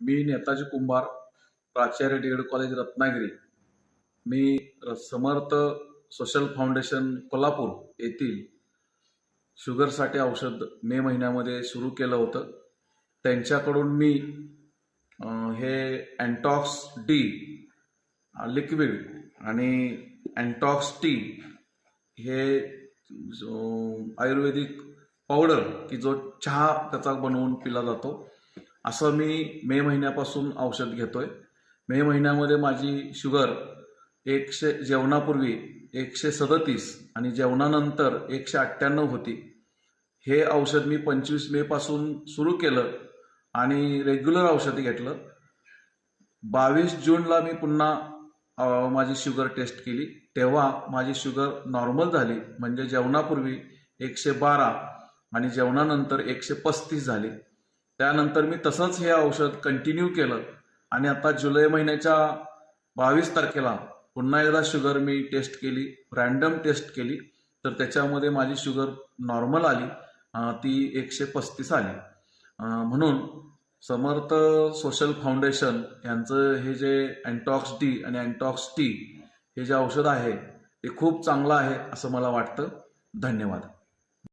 मी नेताजी कुंभार प्राचार्य डिगड कॉलेज रत्नागिरी. मी र- समर्थ सोशल फाउंडेशन कोल्हापूर येथील शुगरसाठी औषध मे महिन्यामध्ये सुरू केलं होतं. त्यांच्याकडून मी हे अँटॉक्स डी लिक्विड आणि अँटॉक्स टी हे जो आयुर्वेदिक पावडर की जो चहा त्याचा बनवून पिला जातो. असं मी मे महिन्यापासून औषध घेतोय. मे महिन्यामध्ये माझी शुगर एकशे जेवणापूर्वी एकशे सदतीस आणि जेवणानंतर एकशे अठ्ठ्याण्णव होती. हे औषध मी पंचवीस मे पासून सुरू केलं आणि रेग्युलर औषध घेतलं. बावीस जूनला मी पुन्हा माझी शुगर टेस्ट केली. तेव्हा माझी शुगर नॉर्मल झाली म्हणजे जेवणापूर्वी एकशे बारा आणि जेवणानंतर एकशे पस्तीस झाली. त्यानंतर मी तसंच हे औषध कंटिन्यू केलं. आणि आता जुलै महिन्याच्या बावीस तारखेला पुन्हा एकदा शुगर मी टेस्ट केली रॅन्डम टेस्ट केली. तर त्याच्यामध्ये माझी शुगर नॉर्मल आली. ती एकशे पस्तीस आली. म्हणून समर्थ सोशल फाउंडेशन यांचं हे जे अँटॉक्स डी आणि अँटॉक्स टी हे जे औषध आहे ते खूप चांगलं आहे असं मला वाटतं. धन्यवाद.